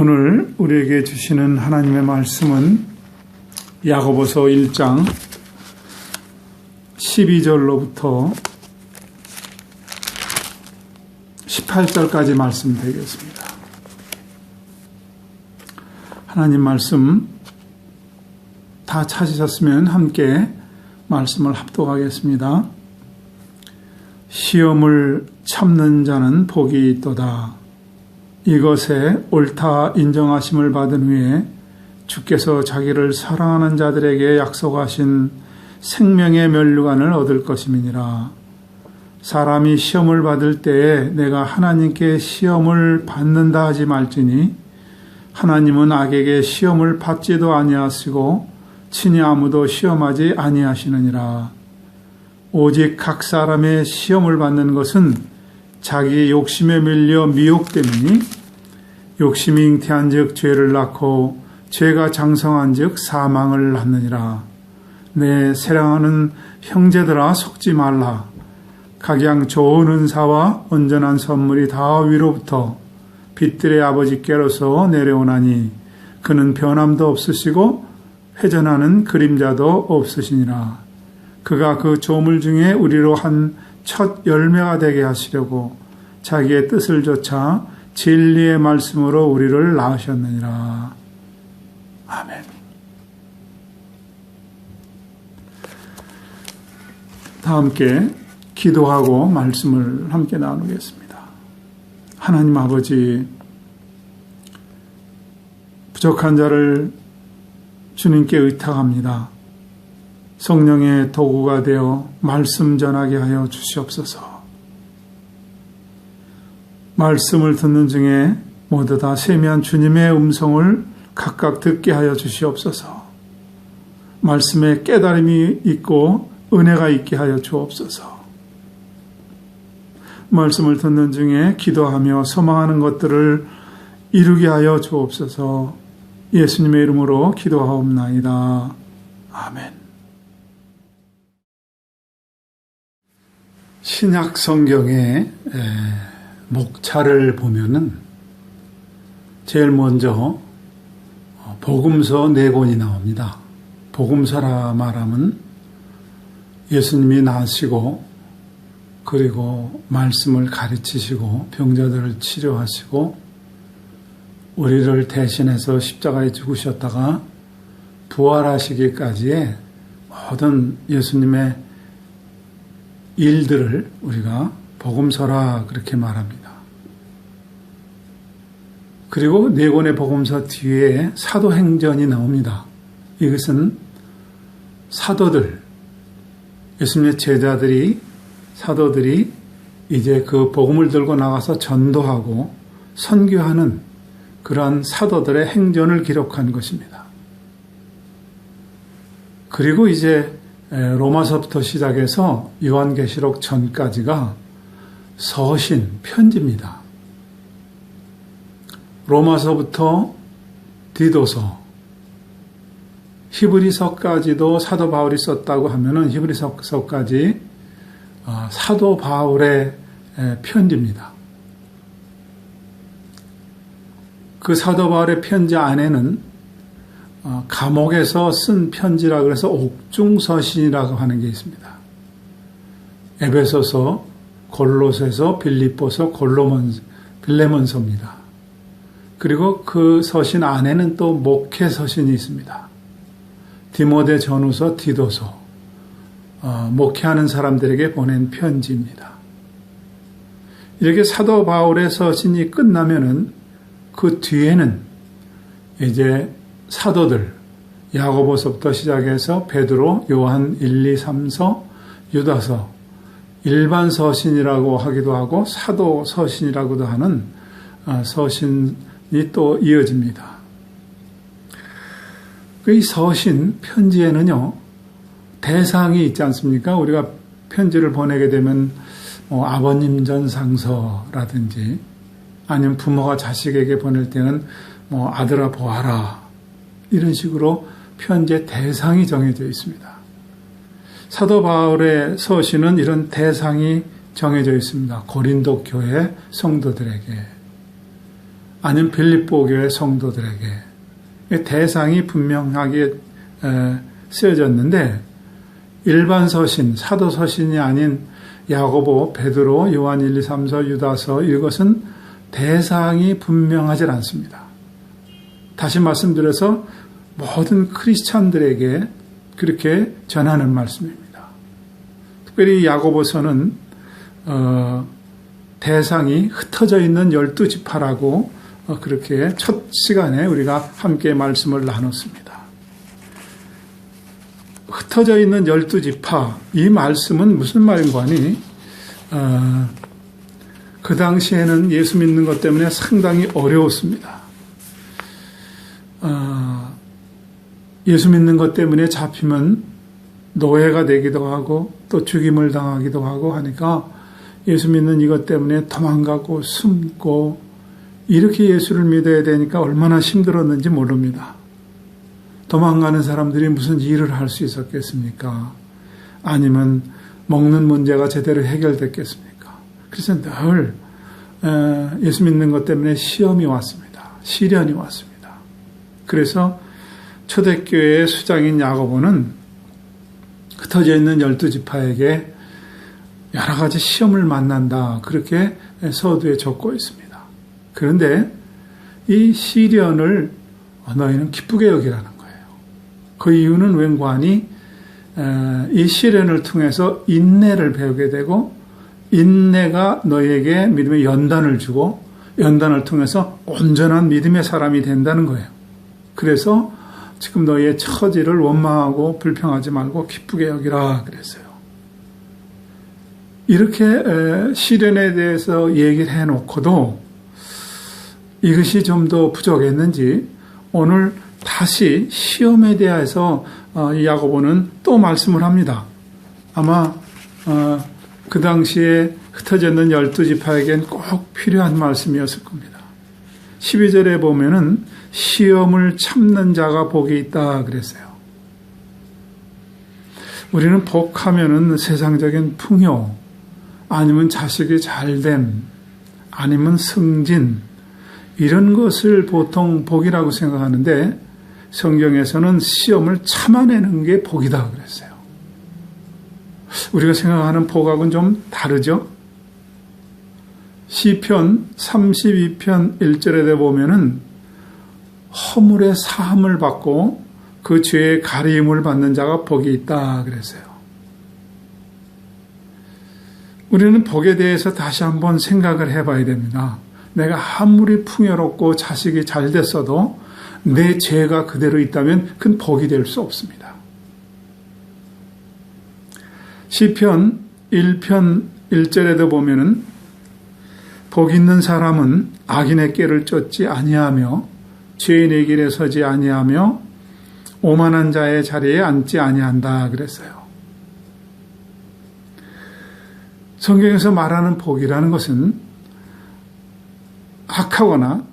오늘 우리에게 주시는 하나님의 말씀은 야고보서 1장 12절로부터 18절까지 말씀 되겠습니다. 하나님 말씀 다 찾으셨으면 함께 말씀을 합독하겠습니다. 시험을 참는 자는 복이 있도다. 이것에 옳다 인정하심을 받은 후에 주께서 자기를 사랑하는 자들에게 약속하신 생명의 멸류관을 얻을 것임이니라. 사람이 시험을 받을 때에 내가 하나님께 시험을 받는다 하지 말지니 하나님은 악에게 시험을 받지도 아니하시고 친히 아무도 시험하지 아니하시느니라. 오직 각 사람의 시험을 받는 것은 자기 욕심에 밀려 미혹됨이니 욕심이 잉태한즉 죄를 낳고 죄가 장성한즉 사망을 낳느니라. 내 사랑하는 형제들아 속지 말라. 각양 좋은 은사와 온전한 선물이 다 위로부터 빛들의 아버지께로서 내려오나니 그는 변함도 없으시고 회전하는 그림자도 없으시니라. 그가 그 조물 중에 우리로 한 첫 열매가 되게 하시려고 자기의 뜻을 조차 진리의 말씀으로 우리를 낳으셨느니라. 아멘. 다 함께 기도하고 말씀을 함께 나누겠습니다. 하나님 아버지, 부족한 자를 주님께 의탁합니다. 성령의 도구가 되어 말씀 전하게 하여 주시옵소서. 말씀을 듣는 중에 모두 다 세미한 주님의 음성을 각각 듣게 하여 주시옵소서. 말씀에 깨달음이 있고 은혜가 있게 하여 주옵소서. 말씀을 듣는 중에 기도하며 소망하는 것들을 이루게 하여 주옵소서. 예수님의 이름으로 기도하옵나이다. 아멘. 신약 성경의 목차를 보면은 제일 먼저 복음서 네 권이 나옵니다. 복음서라 말하면 예수님이 나시고 그리고 말씀을 가르치시고 병자들을 치료하시고 우리를 대신해서 십자가에 죽으셨다가 부활하시기까지의 모든 예수님의 일들을 우리가 복음서라 그렇게 말합니다. 그리고 네 권의 복음서 뒤에 사도행전이 나옵니다. 이것은 사도들, 예수님의 제자들이, 사도들이 이제 그 복음을 들고 나가서 전도하고 선교하는 그러한 사도들의 행전을 기록한 것입니다. 그리고 이제 로마서부터 시작해서 요한계시록 전까지가 서신, 편지입니다. 로마서부터 디도서, 히브리서까지도 사도 바울이 썼다고 하면은 히브리서까지 어, 사도 바울의 편지입니다. 그 사도 바울의 편지 안에는 어, 감옥에서 쓴 편지라 그래서 옥중서신이라고 하는 게 있습니다. 에베소서, 골로새서, 빌립보서, 골로몬, 빌레몬서입니다. 그리고 그 서신 안에는 또 목회 서신이 있습니다. 디모데 전후서, 디도서, 어, 목회하는 사람들에게 보낸 편지입니다. 이렇게 사도 바울의 서신이 끝나면은 그 뒤에는 이제 사도들 야고보서부터 시작해서 베드로, 요한 1, 2, 3서, 유다서 일반 서신이라고 하기도 하고 사도 서신이라고도 하는 어, 서신이 또 이어집니다. 그이 서신 편지에는요 대상이 있지 않습니까? 우리가 편지를 보내게 되면 뭐 아버님 전 상서라든지 아니면 부모가 자식에게 보낼 때는 뭐 아들아 보아라 이런 식으로 편지의 대상이 정해져 있습니다. 사도 바울의 서신은 이런 대상이 정해져 있습니다. 고린도 교회 성도들에게 아니면 빌립보 교회 성도들에게 대상이 분명하게 쓰여졌는데 일반 서신, 사도 서신이 아닌 야고보, 베드로, 요한 1, 2, 3서, 유다서 이것은 대상이 분명하지 않습니다. 다시 말씀드려서 모든 크리스찬들에게 그렇게 전하는 말씀입니다. 특별히 야고보서는 어, 대상이 흩어져 있는 열두 지파라고 어, 그렇게 첫 시간에 우리가 함께 말씀을 나눴습니다. 흩어져 있는 열두 지파 이 말씀은 무슨 말인가 하니 어, 그 당시에는 예수 믿는 것 때문에 상당히 어려웠습니다. 어, 예수 믿는 것 때문에 잡히면 노예가 되기도 하고 또 죽임을 당하기도 하고 하니까 예수 믿는 이것 때문에 도망가고 숨고 이렇게 예수를 믿어야 되니까 얼마나 힘들었는지 모릅니다. 도망가는 사람들이 무슨 일을 할 수 있었겠습니까? 아니면 먹는 문제가 제대로 해결됐겠습니까? 그래서 늘 예수 믿는 것 때문에 시험이 왔습니다. 시련이 왔습니다. 그래서 초대교회의 수장인 야고보는 흩어져 있는 열두 지파에게 여러 가지 시험을 만난다. 그렇게 서두에 적고 있습니다. 그런데 이 시련을 너희는 기쁘게 여기라는 거예요. 그 이유는 웬관이 이 시련을 통해서 인내를 배우게 되고 인내가 너희에게 믿음의 연단을 주고 연단을 통해서 온전한 믿음의 사람이 된다는 거예요. 그래서 지금 너희의 처지를 원망하고 불평하지 말고 기쁘게 여기라 그랬어요. 이렇게 시련에 대해서 얘기를 해놓고도 이것이 좀 더 부족했는지 오늘 다시 시험에 대해서 어, 야고보는 또 말씀을 합니다. 아마 어, 그 당시에 흩어져 있는 열두 지파에겐 꼭 필요한 말씀이었을 겁니다. 12절에 보면은 시험을 참는 자가 복이 있다 그랬어요. 우리는 복하면은 세상적인 풍요, 아니면 자식이 잘됨, 아니면 승진, 이런 것을 보통 복이라고 생각하는데 성경에서는 시험을 참아내는 게 복이다 그랬어요. 우리가 생각하는 복하고는 좀 다르죠? 시편 32편 1절에 보면은 허물의 사함을 받고 그 죄의 가리임을 받는 자가 복이 있다 그랬어요. 우리는 복에 대해서 다시 한번 생각을 해봐야 됩니다. 내가 아무리 풍요롭고 자식이 잘 됐어도 내 죄가 그대로 있다면 큰 복이 될 수 없습니다. 시편 1편 1절에도 보면은 복 있는 사람은 악인의 깨를 쫓지 아니하며 죄인의 길에 서지 아니하며 오만한 자의 자리에 앉지 아니한다 그랬어요. 성경에서 말하는 복이라는 것은 악하거나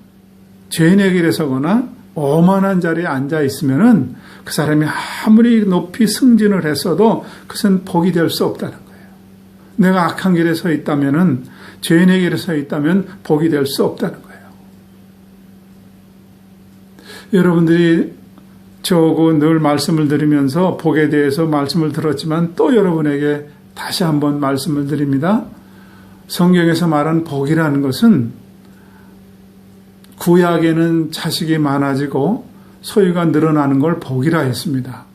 죄인의 길에 서거나 오만한 자리에 앉아 있으면은 그 사람이 아무리 높이 승진을 했어도 그것은 복이 될 수 없다는 거예요. 내가 악한 길에 서 있다면은 죄인의 길에 서 있다면 복이 될 수 없다는 거예요. 여러분들이 저고 늘 말씀을 드리면서 복에 대해서 말씀을 들었지만 또 여러분에게 다시 한번 말씀을 드립니다. 성경에서 말한 복이라는 것은 구약에는 자식이 많아지고 소유가 늘어나는 걸 복이라 했습니다.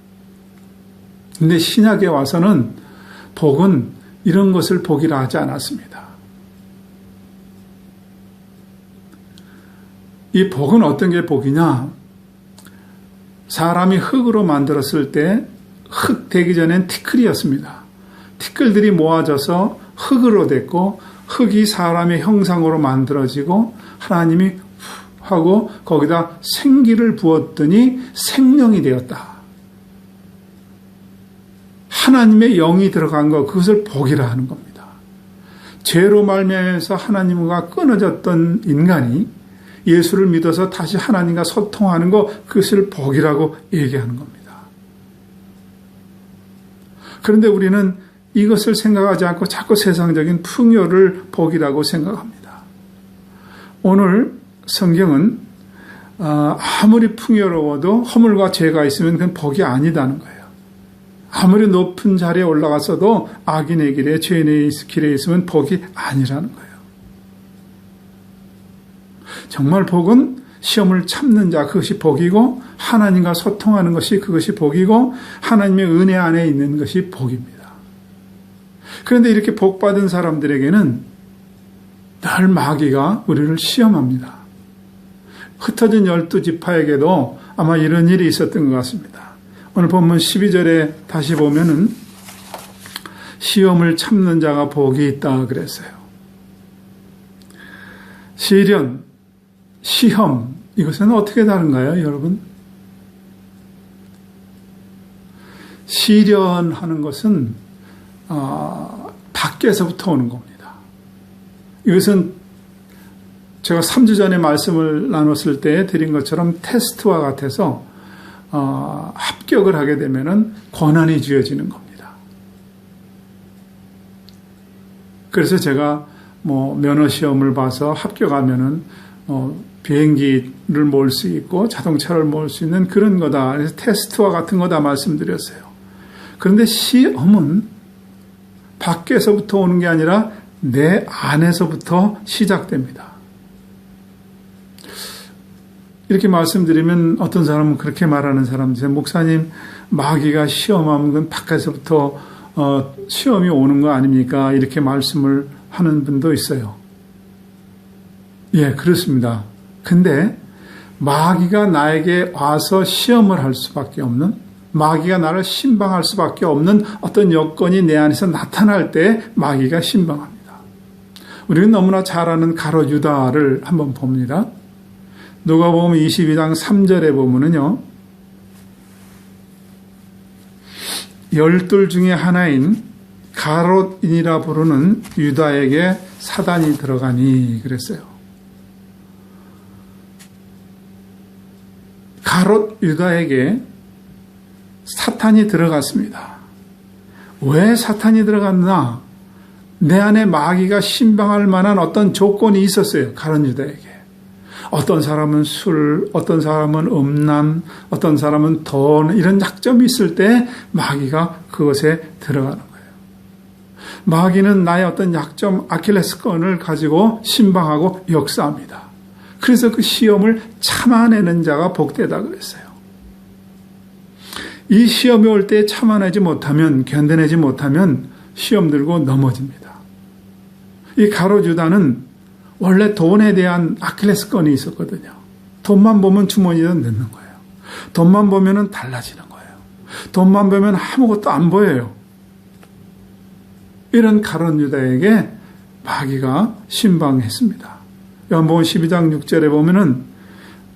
근데 신약에 와서는 복은 이런 것을 복이라 하지 않았습니다. 이 복은 어떤 게 복이냐? 사람이 흙으로 만들었을 때 흙 되기 전엔 티끌이었습니다. 티끌들이 모아져서 흙으로 됐고 흙이 사람의 형상으로 만들어지고 하나님이 하고 거기다 생기를 부었더니 생명이 되었다. 하나님의 영이 들어간 것 그것을 복이라 하는 겁니다. 죄로 말미암아서 하나님과 끊어졌던 인간이 예수를 믿어서 다시 하나님과 소통하는 것 그것을 복이라고 얘기하는 겁니다. 그런데 우리는 이것을 생각하지 않고 자꾸 세상적인 풍요를 복이라고 생각합니다. 오늘 성경은 어, 아무리 풍요로워도 허물과 죄가 있으면 그건 복이 아니다는 거예요. 아무리 높은 자리에 올라갔어도 악인의 길에 죄인의 길에 있으면 복이 아니라는 거예요. 정말 복은 시험을 참는 자 그것이 복이고 하나님과 소통하는 것이 그것이 복이고 하나님의 은혜 안에 있는 것이 복입니다. 그런데 이렇게 복 받은 사람들에게는 늘 마귀가 우리를 시험합니다. 흩어진 열두 지파에게도 아마 이런 일이 있었던 것 같습니다. 오늘 본문 12절에 다시 보면은 시험을 참는 자가 복이 있다 그랬어요. 시련, 시험, 이것은 어떻게 다른가요, 여러분? 시련하는 것은 어, 밖에서부터 오는 겁니다. 이것은 제가 3주 전에 말씀을 나눴을 때 드린 것처럼 테스트와 같아서 어, 합격을 하게 되면 권한이 주어지는 겁니다. 그래서 제가 뭐 면허 시험을 봐서 합격하면은 어, 비행기를 몰 수 있고 자동차를 몰 수 있는 그런 거다. 그래서 테스트와 같은 거다 말씀드렸어요. 그런데 시험은 밖에서부터 오는 게 아니라 내 안에서부터 시작됩니다. 이렇게 말씀드리면 어떤 사람은 그렇게 말하는 사람들, 목사님, 마귀가 시험하면 건 밖에서부터 어, 시험이 오는 거 아닙니까? 이렇게 말씀을 하는 분도 있어요. 예, 그렇습니다. 근데 마귀가 나에게 와서 시험을 할 수밖에 없는 마귀가 나를 신방할 수밖에 없는 어떤 여건이 내 안에서 나타날 때 마귀가 신방합니다. 우리는 너무나 잘 아는 가로 유다를 한번 봅니다. 누가 보면 22장 3절에 보면은요. 열둘 중에 하나인 가롯인이라 부르는 유다에게 사단이 들어가니 그랬어요. 가롯 유다에게 사탄이 들어갔습니다. 왜 사탄이 들어갔나? 내 안에 마귀가 신방할 만한 어떤 조건이 있었어요. 가롯 유다에게. 어떤 사람은 술, 어떤 사람은 음란, 어떤 사람은 돈, 이런 약점이 있을 때 마귀가 그것에 들어가는 거예요. 마귀는 나의 어떤 약점, 아킬레스건을 가지고 신방하고 역사합니다. 그래서 그 시험을 참아내는 자가 복되다 그랬어요. 이 시험이 올 때 참아내지 못하면, 견뎌내지 못하면 시험 들고 넘어집니다. 이 가로주다는 원래 돈에 대한 아킬레스건이 있었거든요. 돈만 보면 주머니에 넣는 거예요. 돈만 보면 달라지는 거예요. 돈만 보면 아무것도 안 보여요. 이런 가론 유다에게 마귀가 신방했습니다. 요한복음 12장 6절에 보면은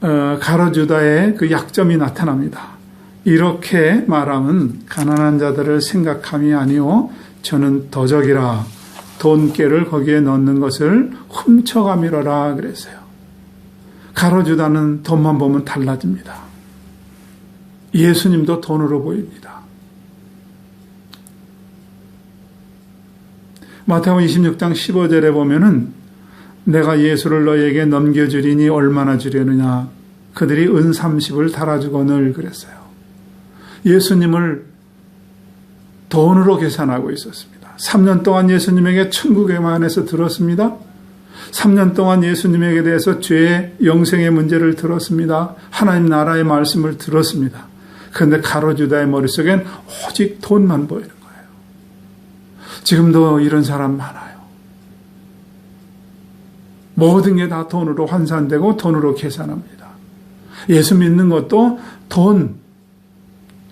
어, 가롯 유다의 그 약점이 나타납니다. 이렇게 말하면 가난한 자들을 생각함이 아니요 저는 도적이라 돈깨를 거기에 넣는 것을 훔쳐가미러라 그랬어요. 가롯 유다는 돈만 보면 달라집니다. 예수님도 돈으로 보입니다. 마태복음 26장 15절에 보면은 내가 예수를 너에게 넘겨주리니 얼마나 주려느냐. 그들이 은 30을 달아주거늘 그랬어요. 예수님을 돈으로 계산하고 있었습니다. 3년 동안 예수님에게 천국에만 해서 들었습니다. 3년 동안 예수님에게 대해서 죄의 영생의 문제를 들었습니다. 하나님 나라의 말씀을 들었습니다. 그런데 가로주다의 머릿속엔 오직 돈만 보이는 거예요. 지금도 이런 사람 많아요. 모든 게 다 돈으로 환산되고 돈으로 계산합니다. 예수 믿는 것도 돈,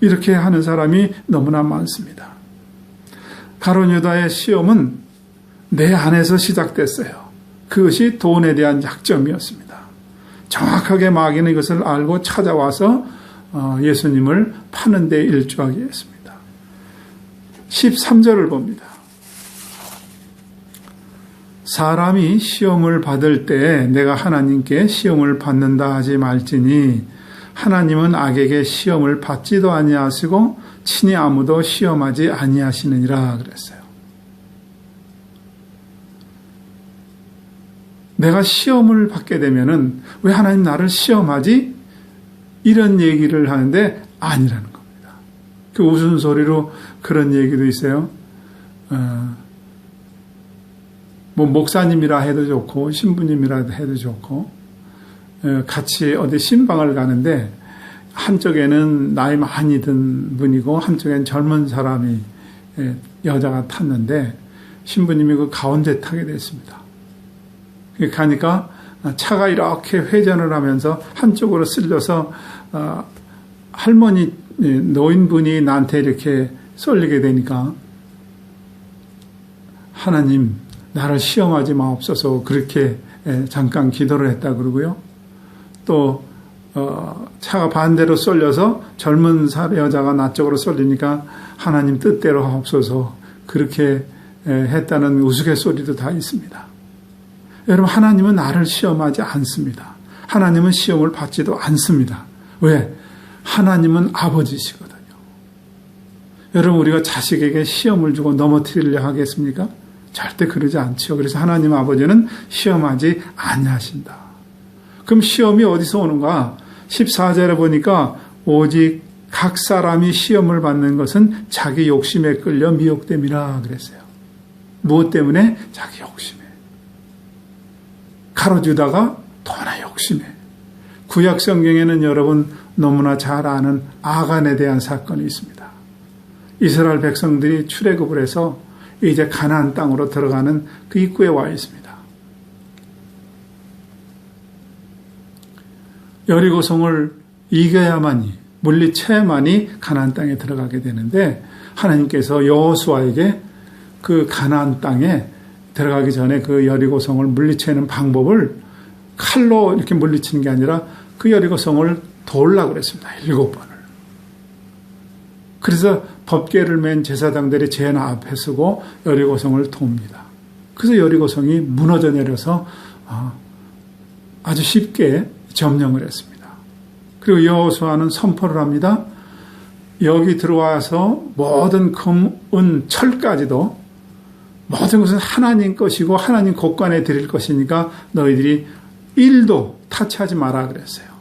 이렇게 하는 사람이 너무나 많습니다. 가론유다의 시험은 내 안에서 시작됐어요. 그것이 돈에 대한 약점이었습니다. 정확하게 마귀는 이것을 알고 찾아와서 어, 예수님을 파는 데 일조하게 했습니다. 13절을 봅니다. 사람이 시험을 받을 때 내가 하나님께 시험을 받는다 하지 말지니 하나님은 악에게 시험을 받지도 아니하시고 친히 아무도 시험하지 아니하시느니라 그랬어요. 내가 시험을 받게 되면은 왜 하나님 나를 시험하지? 이런 얘기를 하는데 아니라는 겁니다. 그 웃음소리로 그런 얘기도 있어요. 어, 뭐 목사님이라 해도 좋고 신부님이라 해도 좋고 어, 같이 어디 신방을 가는데 한쪽에는 나이 많이 든 분이고 한쪽엔 젊은 사람이 예, 여자가 탔는데 신부님이 그 가운데 타게 됐습니다. 가니까 차가 이렇게 회전을 하면서 한쪽으로 쓸려서 어, 할머니 예, 노인분이 나한테 이렇게 쏠리게 되니까 하나님 나를 시험하지 마옵소서 그렇게 예, 잠깐 기도를 했다 그러고요. 또 어, 차가 반대로 쏠려서 젊은 여자가 나 쪽으로 쏠리니까 하나님 뜻대로 하옵소서 그렇게 예, 했다는 우스갯소리도 다 있습니다. 여러분 하나님은 나를 시험하지 않습니다. 하나님은 시험을 받지도 않습니다. 왜? 하나님은 아버지시거든요. 여러분 우리가 자식에게 시험을 주고 넘어뜨리려 하겠습니까? 절대 그러지 않죠. 그래서 하나님 아버지는 시험하지 아니하신다. 그럼 시험이 어디서 오는가? 14절에 보니까 오직 각 사람이 시험을 받는 것은 자기 욕심에 끌려 미혹됨이라 그랬어요. 무엇 때문에? 자기 욕심에. 가로주다가 돈의 욕심에. 구약 성경에는 여러분 너무나 잘 아는 아간에 대한 사건이 있습니다. 이스라엘 백성들이 출애굽을 해서 이제 가나안 땅으로 들어가는 그 입구에 와 있습니다. 여리고성을 이겨야만이 물리쳐야만이 가나안 땅에 들어가게 되는데 하나님께서 여호수아에게 그 가나안 땅에 들어가기 전에 그 여리고성을 물리치는 방법을 칼로 이렇게 물리치는 게 아니라 그 여리고성을 돌라 그랬습니다. 일곱 번을. 그래서 법계를 맨 제사장들이 제나 앞에 서고 여리고성을 돕니다. 그래서 여리고성이 무너져 내려서 어, 아주 쉽게 점령을 했습니다. 그리고 여호수아는 선포를 합니다. 여기 들어와서 모든 금, 은, 철까지도 모든 것은 하나님 것이고 하나님 곳간에 드릴 것이니까 너희들이 일도 타치하지 마라 그랬어요.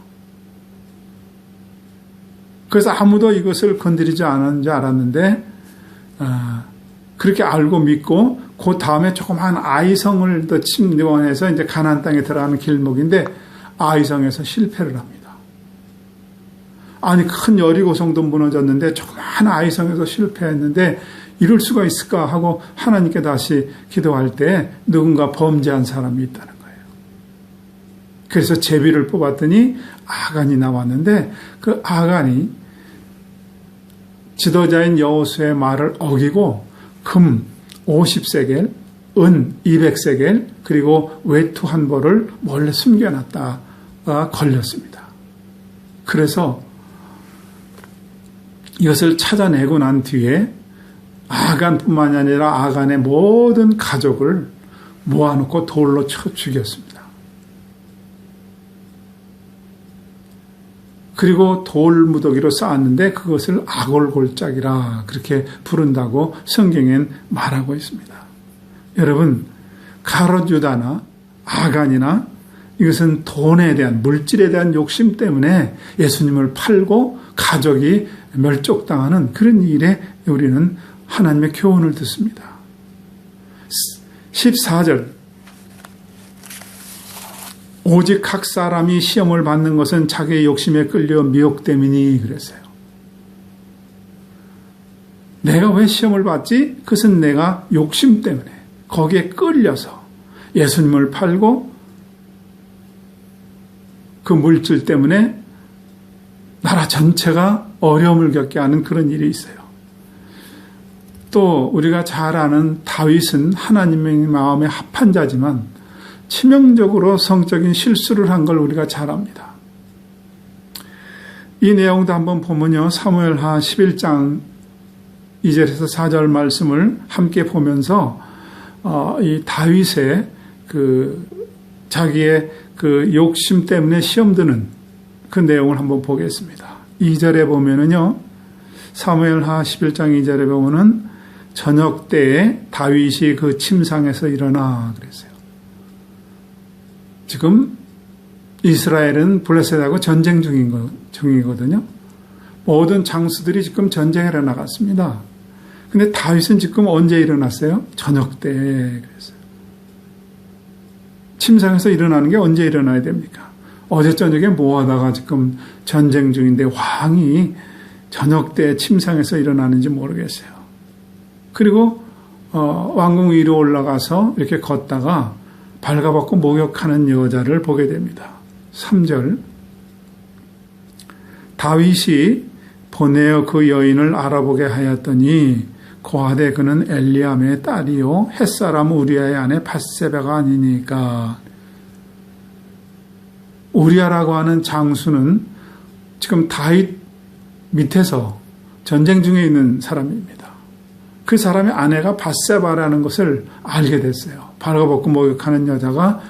그래서 아무도 이것을 건드리지 줄 알았는데 어, 그렇게 알고 믿고 그 다음에 조그만 아이성을 더 침공해서 이제 가나안 땅에 들어가는 길목인데 아이성에서 실패를 합니다. 아니 큰 여리고성도 무너졌는데 조그만 아이성에서 실패했는데 이럴 수가 있을까 하고 하나님께 다시 기도할 때 누군가 범죄한 사람이 있다는 거예요. 그래서 제비를 뽑았더니 아간이 나왔는데 그 아간이 지도자인 여호수의 말을 어기고 금 50세겔, 은 200세겔, 그리고 외투 한 벌을 몰래 숨겨놨다가 걸렸습니다. 그래서 이것을 찾아내고 난 뒤에 아간뿐만이 아니라 아간의 모든 가족을 모아놓고 돌로 쳐 죽였습니다. 그리고 돌 무더기로 쌓았는데 그것을 아골골짝이라 그렇게 부른다고 성경엔 말하고 있습니다. 여러분, 가로주다나 아간이나 이것은 돈에 대한 물질에 대한 욕심 때문에 예수님을 팔고 가족이 멸족당하는 그런 일에 우리는 하나님의 교훈을 듣습니다. 14절 오직 각 사람이 시험을 받는 것은 자기의 욕심에 끌려 미혹됨이니 그랬어요. 내가 왜 시험을 받지? 그것은 내가 욕심 때문에 거기에 끌려서 예수님을 팔고 그 물질 때문에 나라 전체가 어려움을 겪게 하는 그런 일이 있어요. 또 우리가 잘 아는 다윗은 하나님의 마음에 합한 자지만 치명적으로 성적인 실수를 한 걸 우리가 잘 압니다. 이 내용도 한번 보면요. 사무엘하 11장 2절에서 4절 말씀을 함께 보면서 어, 이 다윗의 그 자기의 그 욕심 때문에 시험 드는 그 내용을 한번 보겠습니다. 2절에 보면은요. 사무엘하 11장 2절에 보면은 저녁 때에 다윗이 그 침상에서 일어나 그랬어요. 지금 이스라엘은 블레셋하고 전쟁 중인 거, 중이거든요. 모든 장수들이 지금 전쟁에 나갔습니다. 근데 다윗은 지금 언제 일어났어요? 저녁 때 그랬어요. 침상에서 일어나는 게 언제 일어나야 됩니까? 어제 저녁에 뭐 하다가 지금 전쟁 중인데 왕이 저녁 때 침상에서 일어나는지 모르겠어요. 그리고 어, 왕궁 위로 올라가서 이렇게 걷다가 발가벗고 목욕하는 여자를 보게 됩니다. 3절 다윗이 보내어 그 여인을 알아보게 하였더니 고하되 그는 엘리암의 딸이요 햇사람 우리아의 아내 바세바가 아니니까 우리아라고 하는 장수는 지금 다윗 밑에서 전쟁 중에 있는 사람입니다. 그 사람의 아내가 바세바라는 것을 알게 됐어요. 발가벗고 목욕하는 여자가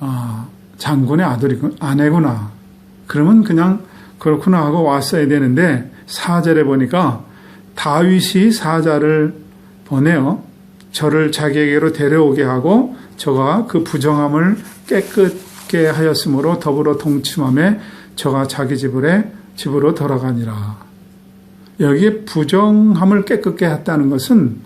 어, 장군의 아들이 아내구나. 그러면 그냥 그렇구나 하고 왔어야 되는데 사절에 보니까 다윗이 사자를 보내어 저를 자기에게로 데려오게 하고 저가 그 부정함을 깨끗게 하였으므로 더불어 동침함에 저가 자기 집으로 집으로 돌아가니라. 여기에 부정함을 깨끗게 했다는 것은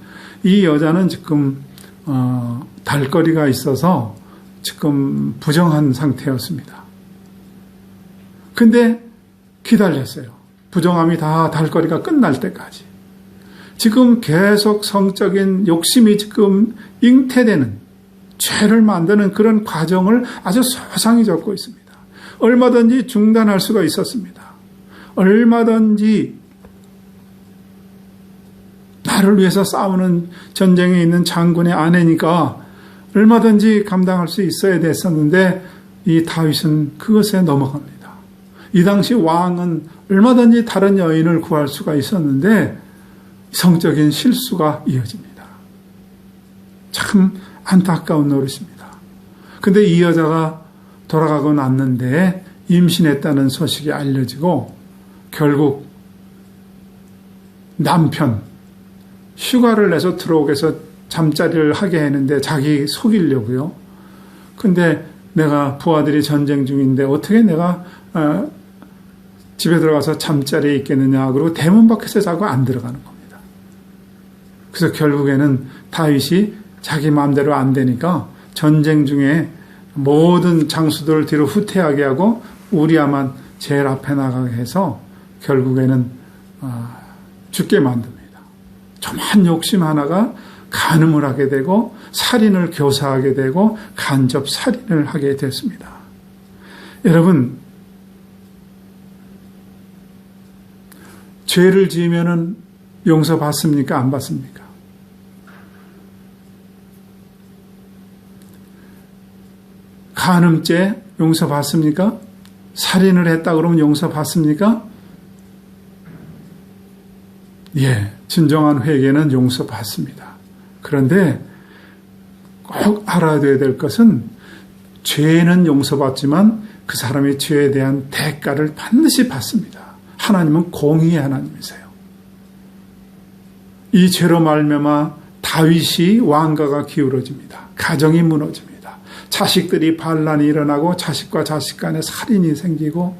이 여자는 지금 어, 달거리가 있어서 지금 부정한 상태였습니다. 근데 기다렸어요. 부정함이 다 달거리가 끝날 때까지. 지금 계속 성적인 욕심이 지금 잉태되는 죄를 만드는 그런 과정을 아주 소상히 적고 있습니다. 얼마든지 중단할 수가 있었습니다. 얼마든지 나를 위해서 싸우는 전쟁에 있는 장군의 아내니까 얼마든지 감당할 수 있어야 됐었는데 이 다윗은 그것에 넘어갑니다. 이 당시 왕은 얼마든지 다른 여인을 구할 수가 있었는데 성적인 실수가 이어집니다. 참 안타까운 노릇입니다. 근데 이 여자가 돌아가고 났는데 임신했다는 소식이 알려지고 결국 남편 휴가를 내서 들어오게 해서 잠자리를 하게 했는데 자기 속이려고요. 근데 내가 부하들이 전쟁 중인데 어떻게 내가 어, 집에 들어가서 잠자리에 있겠느냐. 그리고 대문 밖에서 자고 안 들어가는 겁니다. 그래서 결국에는 다윗이 자기 마음대로 안 되니까 전쟁 중에 모든 장수들을 뒤로 후퇴하게 하고 우리야만 제일 앞에 나가게 해서 결국에는 어, 죽게 만듭니다. 좀한 욕심 하나가 간음을 하게 되고 살인을 교사하게 되고 간접 살인을 하게 됐습니다. 여러분 죄를 지으면은 용서 받습니까? 안 받습니까? 간음죄 용서 받습니까? 살인을 했다 그러면 용서 받습니까? 예, 진정한 회개는 용서 받습니다. 그런데 꼭 알아야 될 것은 죄는 용서받지만 그 사람의 죄에 대한 대가를 반드시 받습니다. 하나님은 공의의 하나님이세요. 이 죄로 말미암아 다윗이 왕가가 기울어집니다. 가정이 무너집니다. 자식들이 반란이 일어나고 자식과 자식 간에 살인이 생기고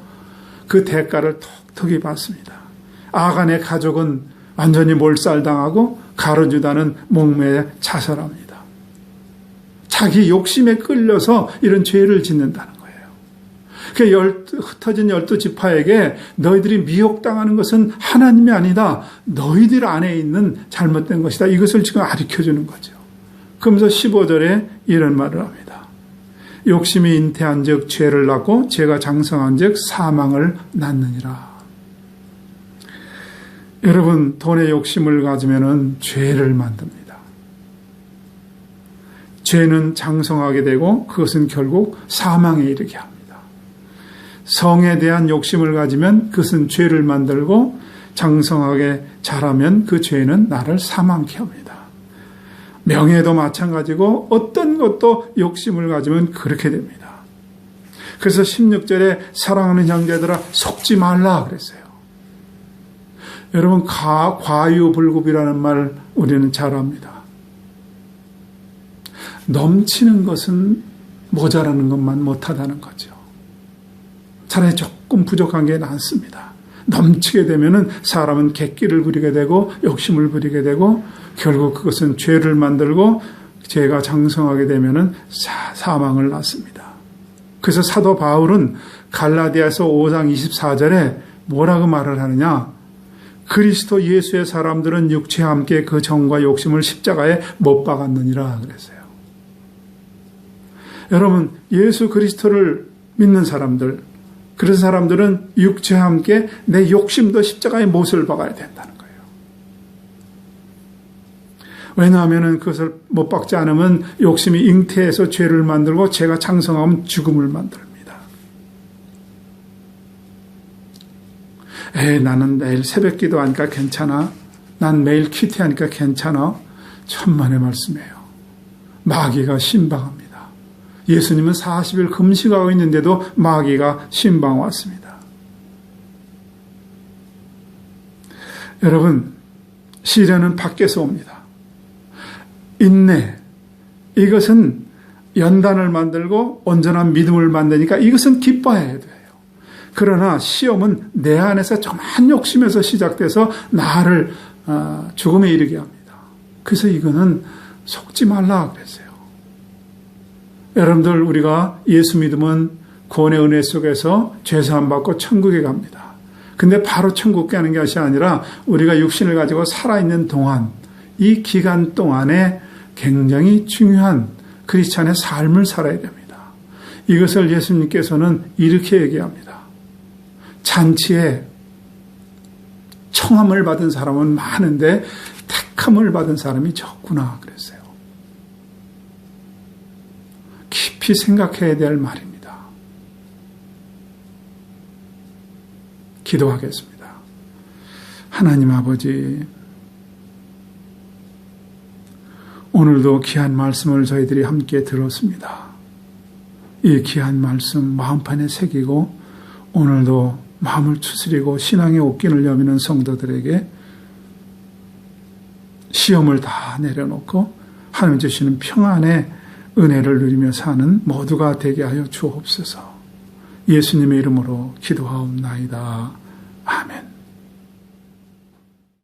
그 대가를 톡톡히 받습니다. 아간의 가족은 완전히 몰살당하고 가르주다는 목매에 자살합니다. 자기 욕심에 끌려서 이런 죄를 짓는다는 그 열, 흩어진 열두 지파에게 너희들이 미혹당하는 것은 하나님이 아니다. 너희들 안에 있는 잘못된 것이다. 이것을 지금 가르쳐 주는 거죠. 그러면서 15절에 이런 말을 합니다. 욕심이 잉태한 즉 죄를 낳고 죄가 장성한 즉 사망을 낳느니라. 여러분, 돈의 욕심을 가지면 죄를 만듭니다. 죄는 장성하게 되고 그것은 결국 사망에 이르게 합니다. 성에 대한 욕심을 가지면 그것은 죄를 만들고 장성하게 자라면 그 죄는 나를 사망케 합니다. 명예도 마찬가지고 어떤 것도 욕심을 가지면 그렇게 됩니다. 그래서 16절에 사랑하는 형제들아 속지 말라 그랬어요. 여러분 가, 과유불급이라는 말 우리는 잘 압니다. 넘치는 것은 모자라는 것만 못하다는 거죠. 차라리 조금 부족한 게 낫습니다. 넘치게 되면은 사람은 객기를 부리게 되고 욕심을 부리게 되고 결국 그것은 죄를 만들고 죄가 장성하게 되면은 사 망을 낳습니다. 그래서 사도 바울은 갈라디아서 5장 24절에 뭐라고 말을 하느냐? 그리스도 예수의 사람들은 육체와 함께 그 정과 욕심을 십자가에 못 박았느니라 그랬어요. 여러분, 예수 그리스도를 믿는 사람들, 그런 사람들은 육체와 함께 내 욕심도 십자가에 못을 박아야 된다는 거예요. 왜냐하면 그것을 못 박지 않으면 욕심이 잉태해서 죄를 만들고 죄가 창성하면 죽음을 만듭니 다. 에 나는 매일 새벽 기도하니까 괜찮아. 난 매일 큐티하니까 괜찮아. 천만의 말씀이에요. 마귀가 신방합니다. 예수님은 40일 금식하고 있는데도 마귀가 신방 왔습니다. 여러분, 시련은 밖에서 옵니다. 인내, 이것은 연단을 만들고 온전한 믿음을 만드니까 이것은 기뻐해야 돼요. 그러나 시험은 내 안에서 정한 욕심에서 시작돼서 나를 어, 죽음에 이르게 합니다. 그래서 이거는 속지 말라 그랬어요. 여러분들 우리가 예수 믿으면 구원의 은혜 속에서 죄사함 받고 천국에 갑니다. 근데 바로 천국 가는 것이 아니라 우리가 육신을 가지고 살아있는 동안 이 기간 동안에 굉장히 중요한 크리스찬의 삶을 살아야 됩니다. 이것을 예수님께서는 이렇게 얘기합니다. 잔치에 청함을 받은 사람은 많은데 택함을 받은 사람이 적구나 그랬어요. 깊이 생각해야 될 말입니다. 기도하겠습니다. 하나님 아버지, 오늘도 귀한 말씀을 저희들이 함께 들었습니다. 이 귀한 말씀 마음판에 새기고 오늘도 마음을 추스리고 신앙의 옥긴을 여미는 성도들에게 시험을 다 내려놓고 하나님 주시는 평안의 은혜를 누리며 사는 모두가 되게 하여 주옵소서. 예수님의 이름으로 기도하옵나이다. 아멘.